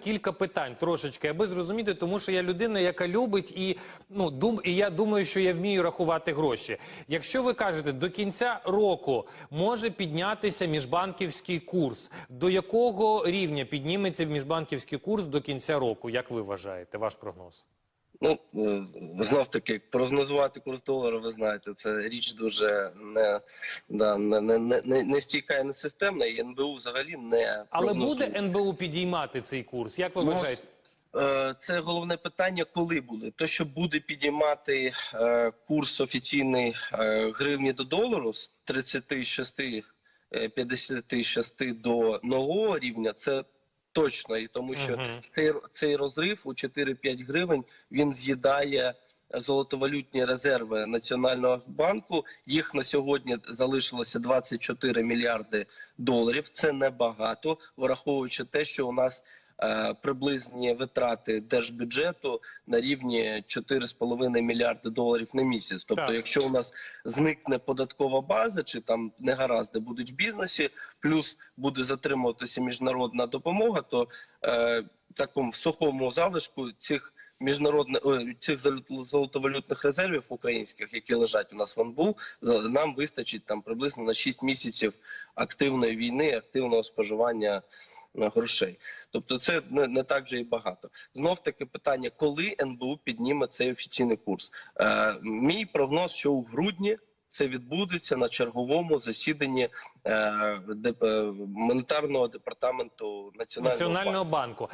Кілька питань трошечки, аби зрозуміти, тому що я людина, яка любить і ну дум, і я думаю, що я вмію рахувати гроші. Якщо ви кажете, до кінця року може піднятися міжбанківський курс, до якого рівня підніметься міжбанківський курс до кінця року? Як ви вважаєте? Ваш прогноз? Ну е, знов таки прогнозувати курс долара, ви знаєте, це річ дуже не да не не, не, не, стійка і не системна, і НБУ взагалі не Але прогнозує. буде НБУ підіймати цей курс? Як ви Ну, вважаєте? Е, Це головне питання, коли буде. То, що буде підіймати е, курс офіційний е, гривні до долару з 36, е, 56 до нового рівня, це точно. І тому що Мгм. цей, цей розрив у 4-5 гривень він з'їдає золотовалютні резерви Національного банку. Їх на сьогодні залишилося 24 мільярди доларів. Це небагато, враховуючи те, що у нас приблизні витрати держбюджету на рівні 4,5 мільярди доларів на місяць. Тобто, Так. якщо у нас зникне податкова база, чи там негаразди будуть в бізнесі, плюс буде затримуватися міжнародна допомога, то е, такому в сухому залишку цих міжнародних ой, цих золотовалютних резервів українських, які лежать у нас в НБУ, нам вистачить там приблизно на 6 місяців активної війни, активного споживання е, грошей. Тобто, це не, не так вже і багато. Знов таки питання, коли НБУ підніме цей офіційний курс. Е, мій прогноз, що у грудні. Це відбудеться на черговому засіданні е, деп- е, монетарного департаменту національного, Національного банку.